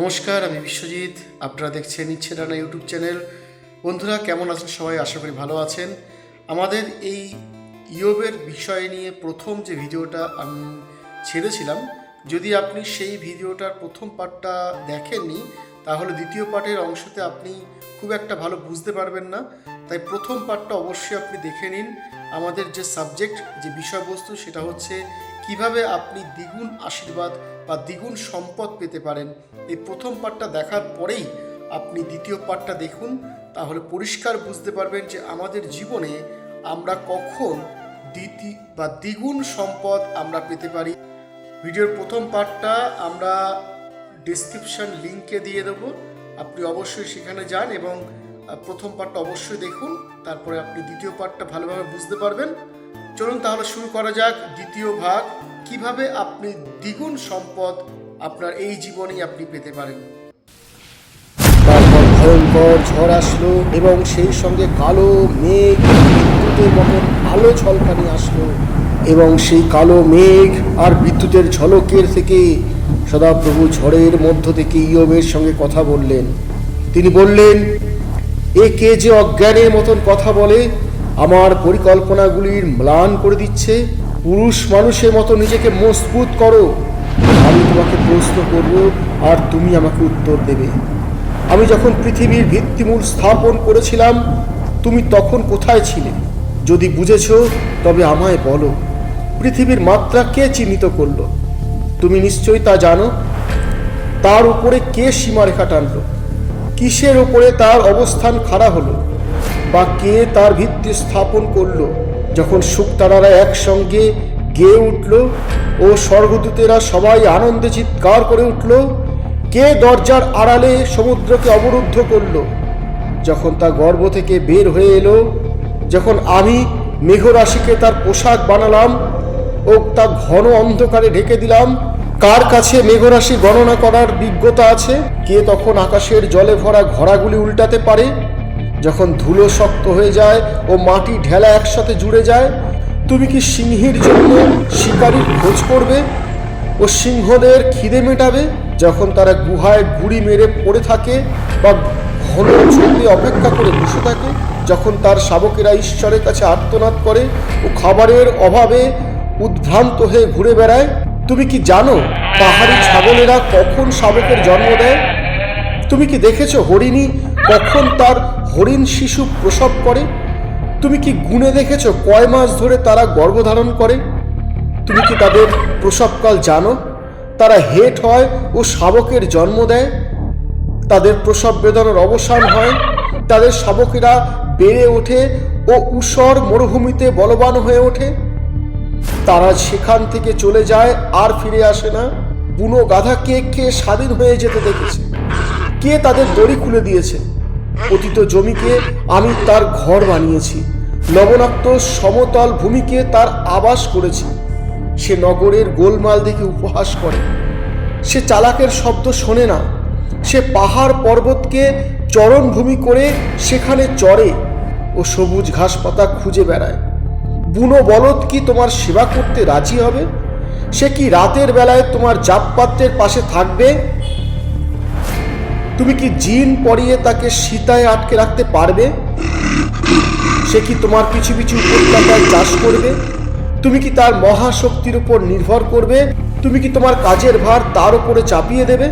নমস্কার, আমি বিশ্বজিৎ। আপনারা দেখছেন ইচ্ছে রানা ইউটিউব চ্যানেল। বন্ধুরা, কেমন আছেন সবাই? আশা করি ভালো আছেন। আমাদের এই ইয়োবের বিষয় নিয়ে প্রথম যে ভিডিওটা আমি ছেড়েছিলাম, যদি আপনি সেই ভিডিওটার প্রথম পার্টটা দেখেননি, তাহলে দ্বিতীয় পার্টের অংশতে আপনি খুব একটা ভালো বুঝতে পারবেন না। তাই প্রথম পার্টটা অবশ্যই আপনি দেখে নিন। আমাদের যে সাবজেক্ট, যে বিষয়বস্তু, সেটা হচ্ছে কীভাবে আপনি দ্বিগুণ আশীর্বাদ বা দ্বিগুণ সম্পদ পেতে পারেন? এই প্রথম পার্টটা দেখার পরেই আপনি দ্বিতীয় পার্টটা দেখুন, তাহলে পরিষ্কার বুঝতে পারবেন যে আমাদের জীবনে আমরা কখন দ্বিতি বা দ্বিগুণ সম্পদ আমরা পেতে পারি। ভিডিওর প্রথম পার্টটা আমরা ডিসক্রিপশন লিঙ্কে দিয়ে দেবো। আপনি অবশ্যই সেখানে যান এবং প্রথম পার্টটা অবশ্যই দেখুন, তারপরে আপনি দ্বিতীয় পার্টটা ভালোভাবে বুঝতে পারবেন। চলুন তাহলে শুরু করা যাক দ্বিতীয় ভাগ। কীভাবে আপনি দ্বিগুণ সম্পদ আপনার এই জীবনেই আপনি পেতে পারেন? তারপর ভয়ঙ্কর ঝড় আসলো এবং সেই সঙ্গে কালো মেঘ, বিদ্যুতের মতন আলো ঝলকানি আসলো এবং সেই কালো মেঘ আর বিদ্যুতের ঝলকের থেকে সদাপ্রভু ঝড়ের মধ্য থেকে ইয়বের সঙ্গে কথা বললেন। তিনি বললেন, এ কে যে অজ্ঞানের মতন কথা বলে আমার পরিকল্পনাগুলির ম্লান করে দিচ্ছে। পুরুষ মানুষের মতো নিজেকে মজবুত করো। আমি তোমাকে প্রশ্ন করব, আর তুমি আমাকে উত্তর দেবে। আমি যখন পৃথিবীর ভিত্তিমূল স্থাপন করেছিলাম, তুমি তখন কোথায় ছিলে? যদি বুঝেছ, তবে আমায় বলো। পৃথিবীর মাত্রা কে চিহ্নিত করল? তুমি নিশ্চয়ই তা জানো? তার উপরে কে সীমারেখা টানল? কিসের উপরে তার অবস্থান খাড়া হলো? বা কে তার ভিত্তি স্থাপন করল? যখন শুকতারারা একসঙ্গে গেয়ে উঠল ও স্বর্গদূতেরা সবাই আনন্দে চিৎকার করে উঠল, কে দরজার আড়ালে সমুদ্রকে অবরুদ্ধ করল? যখন তা গর্ভ থেকে বের হয়ে এলো, যখন আমি মেঘরাশিকে তার পোশাক বানালাম ও তা ঘন অন্ধকারে ঢেকে দিলাম, কার কাছে মেঘরাশি গণনা করার বিজ্ঞতা আছে? কে তখন আকাশের জলে ভরা ঘোড়াগুলি উল্টাতে পারে? যখন ধুলো শক্ত হয়ে যায় ও মাটি ঢেলা একসাথে জুড়ে যায়, তুমি কি সিংহীর জন্য শিকারীর খোঁজ করবে? ও সিংহদের খিদে মেটাবে যখন তারা গুহায় গুড়ি মেরে পড়ে থাকে বা ঘন ঝোঁকে অপেক্ষা করে বসে থাকে, যখন তার শাবকেরা ঈশ্বরের কাছে আর্তনাদ করে ও খাবারের অভাবে উদ্ভ্রান্ত হয়ে ঘুরে বেড়ায়? তুমি কি জানো পাহাড়ি ছাগলেরা কখন শাবকের জন্ম দেয়? তুমি কি দেখেছ হরিণী কখন তার হরিণ শিশু প্রসব করে? তুমি কি গুণে দেখেছ কয় মাস ধরে তারা গর্ভধারণ করে? তুমি কি তাদের প্রসবকাল জানো? তারা হেট হয় ও শাবকের জন্ম দেয়। তাদের প্রসব বেদনার অবসান হয়। তাদের শাবকেরা বেড়ে ওঠে ও উষর মরুভূমিতে বলবান হয়ে ওঠে। তারা সেখান থেকে চলে যায়, আর ফিরে আসে না। বুনো গাধাকে কে খেয়ে স্বাধীন হয়ে যেতে দেখেছে? কে তাদের দড়ি খুলে দিয়েছে? পতিত জমিকে আমি তার ঘর বানিয়েছি। লবণাক্ত সমতল ভূমিকে তার আবাস করেছি। সে নগরের গোলমাল দেখে উপহাস করে। সে চালাকের শব্দ শোনে না। সে পাহাড় পর্বতকে চরণভূমি করে সেখানে চড়ে ও সবুজ ঘাস পাতা খুঁজে বেড়ায়। বুনো বলদ কি তোমার সেবা করতে রাজি হবে? সে কি রাতের বেলায় তোমার জাপপাত্রের পাশে থাকবে? তুমি কি জিন পরিয়ে তাকে সীতায় আটকে রাখতে পারবে? সে কি তোমার পিছু পিছু উপত্যকায় চাষ করবে? তুমি কি তার মহাশক্তির উপর নির্ভর করবে? তুমি কি তোমার কাজের ভার তার উপরে চাপিয়ে দেবে?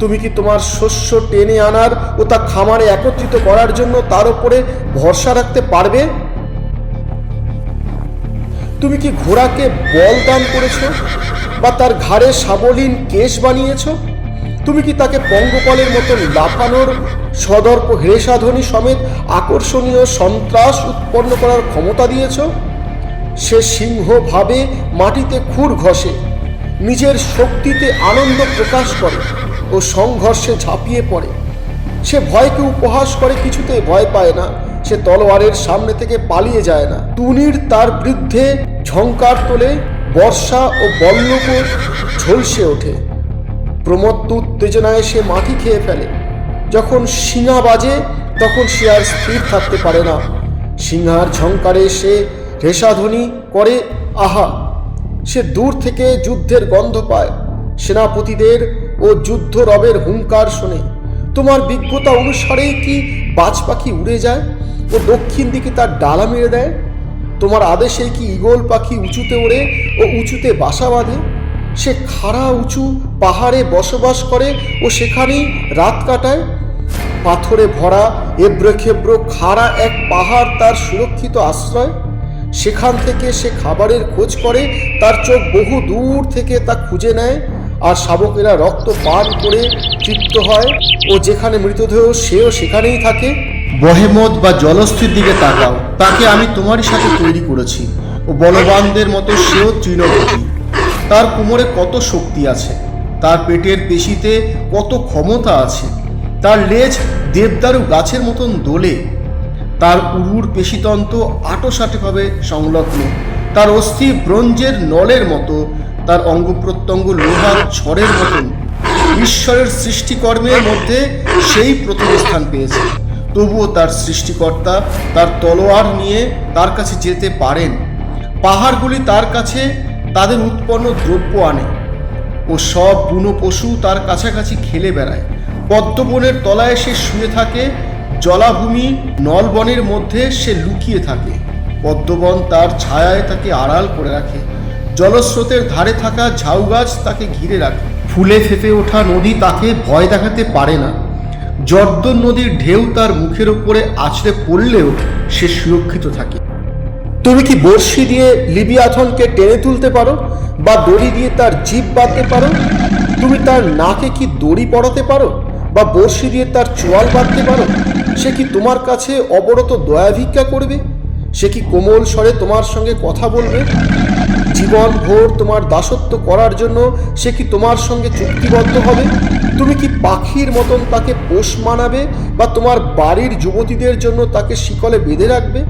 তুমি কি তোমার শস্য টেনে আনার ও তা খামারে একত্রিত করার জন্য তার উপরে ভরসা রাখতে পারবে? তুমি কি ঘোড়াকে বল দান করেছ? বা তার ঘাড়ে সাবলীন কেশ বানিয়েছ? তুমি কি তাকে পঙ্গপালের মতো লাফানোর সদর্প হেসাধ্বনি সমেত আকর্ষণীয় সন্ত্রাস উৎপন্ন করার ক্ষমতা দিয়েছ? সে সিংহ ভাবে মাটিতে খুর ঘষে, নিজের শক্তিতে আনন্দ প্রকাশ করে ও সংঘর্ষে ঝাঁপিয়ে পড়ে। সে ভয়কে উপহাস করে, কিছুতে ভয় পায় না। সে তলোয়ারের সামনে থেকে পালিয়ে যায় না। তুনির তার বৃদ্ধে ঝঙ্কার তোলে, বর্ষা ও বল্লভ ঝলসে ওঠে। প্রমত্ত উত্তেজনায় সে মাটি খেয়ে ফেলে। যখন শিঙা বাজে, তখন সে আর স্থির থাকতে পারে না। সিংহার ঝঙ্কারে সে রেশাধ্বনি করে, আহা! সে দূর থেকে যুদ্ধের গন্ধ পায়। সেনাপতিদের ও যুদ্ধ রবের হুঙ্কার শোনে। তোমার বিজ্ঞতা অনুসারেই কি বাজ পাখি উড়ে যায় ও দক্ষিণ দিকে তার ডালা মেরে দেয়? তোমার আদেশে কি ঈগল পাখি উঁচুতে ওড়ে ও উঁচুতে বাসা বাঁধে? সে খাড়া উঁচু পাহাড়ে বসবাস করে ও সেখানেই রাত কাটায়। পাথরে ভরা এব্রো খেব্রো খাড়া এক পাহাড় তার সুরক্ষিত আশ্রয়। সেখান থেকে সে খাবারের খোঁজ করে, তার চোখ বহু দূর থেকে তা খুঁজে নেয় আর শাবকেরা রক্ত পান করে তৃপ্ত হয় ও যেখানে মৃতদেহ, সেও সেখানেই থাকে। বহেমত বা জলস্থির দিকে তাকাও, তাকে আমি তোমারই সাথে তৈরি করেছি। ও বলবানদের মতো সেও তৃণভোজী তার কোমরে কত শক্তি আছে, তার পেটের পেশিতে কত ক্ষমতা আছে, তার লেজ দেবদারু গাছের মতন দোলে, তার উরুর পেশিতন্ত্র আটোসাটোভাবে সংলগ্ন, তার অস্থি ব্রোঞ্জের নলের মতো, তার অঙ্গ প্রত্যঙ্গ লোহার ছড়ের মতন। ঈশ্বরের সৃষ্টিকর্মের মধ্যে সেই প্রথম স্থান পেয়েছে। তবুও তার সৃষ্টিকর্তা তার তলোয়ার নিয়ে তার কাছে যেতে পারেন। পাহাড়গুলি তার কাছে তাদের উৎপন্ন দ্রব্য আনে ও সব বুনো পশু তার কাছাকাছি খেলে বেড়ায়। পদ্মবনের তলায় সে শুয়ে থাকে, জলাভূমি নলবনের মধ্যে সে লুকিয়ে থাকে। পদ্মবন তার ছায়ায় তাকে আড়াল করে রাখে। জলস্রোতের ধারে থাকা ঝাউ গাছ তাকে ঘিরে রাখে। ফুলে ফেঁপে ওঠা নদী তাকে ভয় দেখাতে পারে না। জর্দন নদীর ঢেউ তার মুখের ওপরে আছড়ে পড়লেও সে সুরক্ষিত থাকে। তুমি কি বড়শি দিয়ে লিবিয়াথনকে টেনে তুলতে পারো বা দড়ি দিয়ে তার জিভ বাঁধতে পারো? তুমি তার নাকে কি দড়ি পড়াতে পারো বা বড়শি দিয়ে তার চোয়াল বাঁধতে পারো? সে কি তোমার কাছে অবরত দয়া ভিক্ষা করবে? সে কি কোমল স্বরে তোমার সঙ্গে কথা বলবে? জীবন ভোর তোমার দাসত্ব করার জন্য সে কি তোমার সঙ্গে চুক্তিবদ্ধ হবে? তুমি কি পাখির মতন তাকে পোষ মানাবে বা তোমার বাড়ির যুবতীদের জন্য তাকে শিকলে বেঁধে রাখবে?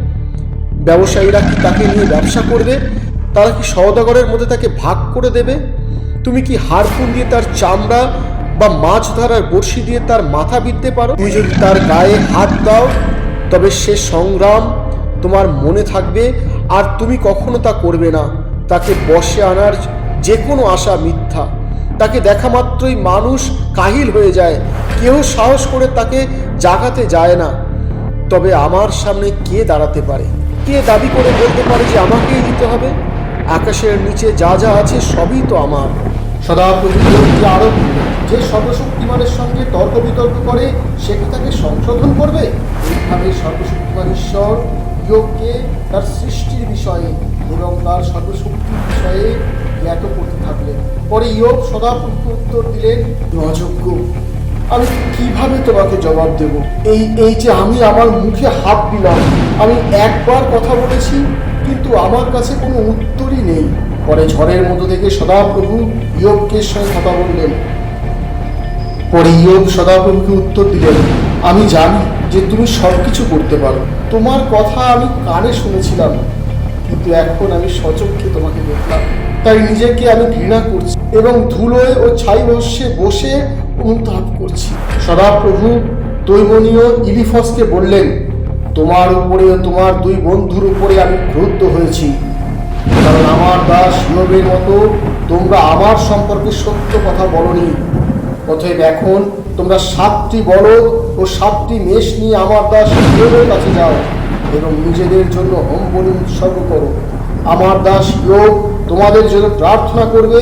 ব্যবসায়ীরা কি তাকে নিয়ে ব্যবসা করবে? তারা কি সওদাগরের মধ্যে তাকে ভাগ করে দেবে? তুমি কি হাড়পুন দিয়ে তার চামড়া বা মাছ ধরার বড়শি দিয়ে তার মাথা বিঁধতে পারো? তুমি যদি তার গায়ে হাত দাও, তবে সে সংগ্রাম তোমার মনে থাকবে, আর তুমি কখনো তা করবে না। তাকে বসে আনার যে কোনো আশা মিথ্যা। তাকে দেখা মাত্রই মানুষ কাহিল হয়ে যায়। কেউ সাহস করে তাকে জাগাতে যায় না। তবে আমার সামনে কে দাঁড়াতে পারে? কে দাবি করে বলতে পারে যে আমাকেই দিতে হবে। আকাশের নিচে যা যা আছে সবই তো আমার। সদা সদাপ্রভু আরও যে সর্বশক্তিমানের সঙ্গে তর্ক বিতর্ক করে, সে কি তাকে সংশোধন করবে? এইভাবে সর্বশক্তিমান ঈশ্বর ইয়োগকে তার সৃষ্টির বিষয়ে এবং তার সর্বশক্তির বিষয়ে জ্ঞাত করতে থাকলেন। পরে ইয়োগ সদাপ্রভুকে উত্তর দিলেন, অযোগ্য। আমি কীভাবে তোমাকে জবাব দেব? এই এই যে আমি আমার মুখে হাত দিলাম, আমি একবার কথা বলেছি, কিন্তু আমার কাছে কোনো উত্তরই নেই। পরে ঝড়ের মতো থেকে সদাপ্রভু ইয়োগকে সঙ্গে কথা বললেন। পরে ইয়োগ সদাপ্রভুকে উত্তর দিলেন, আমি জানি যে তুমি সব কিছু করতে পারো। তোমার কথা আমি কানে শুনেছিলাম। কিন্তু এখন আমি সচক্ষে তোমাকে দেখলাম। তাই নিজেকে আমি ঘৃণা করছি এবং ধুলোয় ও ছাই বসে বসে অনুতাপ করছি। সদাপ্রভু তৈমনীয় ইলিফসকে বললেন, তোমার উপরে তোমার দুই বন্ধুর উপরে আমি ক্রুদ্ধ হয়েছি। কারণ আমার দাস ইয়বের মতো তোমরা আমার সম্পর্কে সত্য কথা বলনি। অতএব এখন তোমরা সাতটি বলদ ও সাতটি মেষ নিয়ে আমার দাস ইয়বের কাছে যাও। এবং নিজেদের জন্য হোম বলি উৎসর্গ করো। আমার দাস ইয়োগ তোমাদের জন্য প্রার্থনা করবে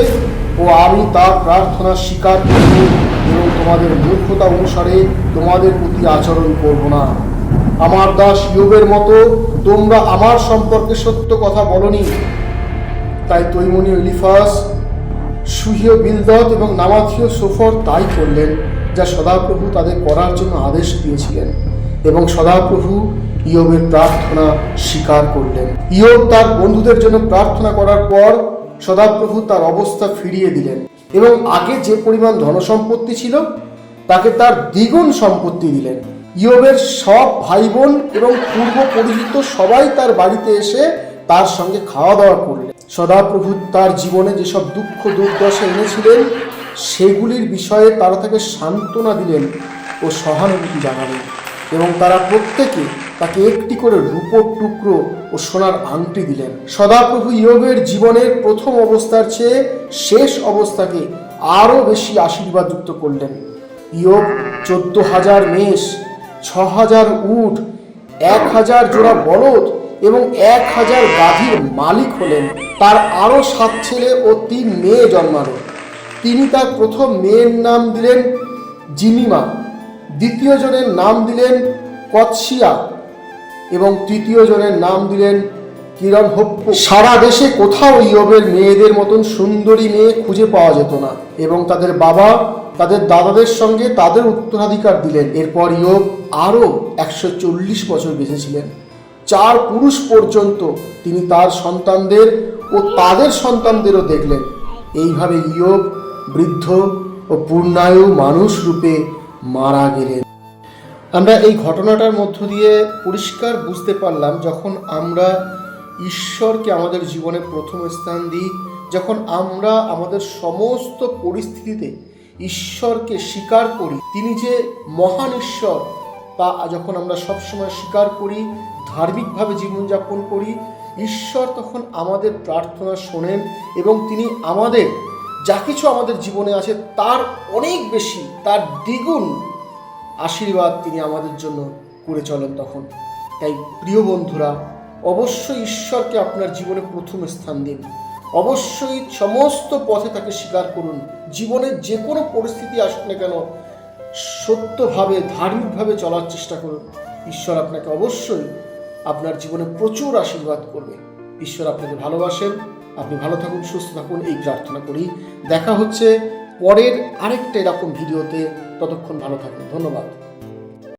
ও আমি তার প্রার্থনা স্বীকার করব এবং তোমাদের মূর্খতা অনুসারে তোমাদের প্রতি আচরণ করব না। আমার দাস ইয়োবের মতো তোমরা আমার সম্পর্কে সত্য কথা বলনি। তাই তৈমনি এলিফাস সুহিয় বিলদত এবং নামাথীয় সোফর তাই করলেন, যা সদাপ্রভু তাদের করার জন্য আদেশ দিয়েছিলেন। এবং সদাপ্রভু ইয়বের প্রার্থনা স্বীকার করলেন। ইয়ব তার বন্ধুদের জন্য প্রার্থনা করার পর সদাপ্রভু তার অবস্থা ফিরিয়ে দিলেন এবং আগে যে পরিমাণ ধনসম্পত্তি ছিল, তাকে তার দ্বিগুণ সম্পত্তি দিলেন। ইয়বের সব ভাই বোন এবং পূর্ব পরিচিত সবাই তার বাড়িতে এসে তার সঙ্গে খাওয়া দাওয়া করলেন। সদাপ্রভু তার জীবনে যেসব দুঃখ দুর্দশা এনেছিলেন, সেগুলির বিষয়ে তারা তাকে সান্ত্বনা দিলেন ও সহানুভূতি জানালেন এবং তারা প্রত্যেকে তাকে একটি করে রূপোর টুকরো ও সোনার আংটি দিলেন। সদাপ্রভু ইয়োগের জীবনের প্রথম অবস্থার চেয়ে শেষ অবস্থাকে আরও বেশি আশীর্বাদযুক্ত করলেন। ইয়োব চোদ্দ হাজার মেষ, ছ হাজার উট, এক হাজার জোড়া বলদ এবং এক হাজার গাভীর মালিক হলেন। তার আরও সাত ছেলে ও তিন মেয়ে জন্মালো। তিনি তার প্রথম মেয়ের নাম দিলেন জিমিমা, দ্বিতীয় জনের নাম দিলেন কৎসিয়া এবং তৃতীয় জনের নাম দিলেন কিরণ হপ্পু। সারা দেশে কোথাও ইয়বের মেয়েদের মতন সুন্দরী মেয়ে খুঁজে পাওয়া যেত না এবং তাদের বাবা, তাদের দাদাদের সঙ্গে তাদের উত্তরাধিকার দিলেন। এরপর ইয়ব আরও একশো চল্লিশ বছর বেঁচেছিলেন। চার পুরুষ পর্যন্ত তিনি তার সন্তানদের ও তাদের সন্তানদেরও দেখলেন। এইভাবে ইয়ব বৃদ্ধ ও পূর্ণায়ু মানুষ রূপে মারা গেলেন। আমরা এই ঘটনাটার মধ্য দিয়ে পরিষ্কার বুঝতে পারলাম যখন আমরা ঈশ্বরকে আমাদের জীবনে প্রথম স্থান দিই, যখন আমরা আমাদের সমস্ত পরিস্থিতিতে ঈশ্বরকে স্বীকার করি, তিনি যে মহান ঈশ্বর তা যখন আমরা সবসময় স্বীকার করি, ধার্মিকভাবে জীবনযাপন করি, ঈশ্বর তখন আমাদের প্রার্থনা শোনেন এবং তিনি আমাদের, যা কিছু আমাদের জীবনে আছে তার অনেক বেশি, তার দ্বিগুণ আশীর্বাদ তিনি আমাদের জন্য করে চলেন তখন। তাই প্রিয় বন্ধুরা, অবশ্যই ঈশ্বরকে আপনার জীবনে প্রথম স্থান দিন। অবশ্যই সমস্ত পথে তাকে স্বীকার করুন। জীবনের যে কোনো পরিস্থিতি আসুক না কেন, সত্যভাবে, ধার্মিকভাবে চলার চেষ্টা করুন। ঈশ্বর আপনাকে অবশ্যই আপনার জীবনে প্রচুর আশীর্বাদ করবে। ঈশ্বর আপনাকে ভালোবাসেন। আপনি ভালো থাকুন, সুস্থ থাকুন, এই প্রার্থনা করি। দেখা হচ্ছে পরের আরেকটা এরকম ভিডিওতে। ততক্ষণ ভালো থাকুন। ধন্যবাদ।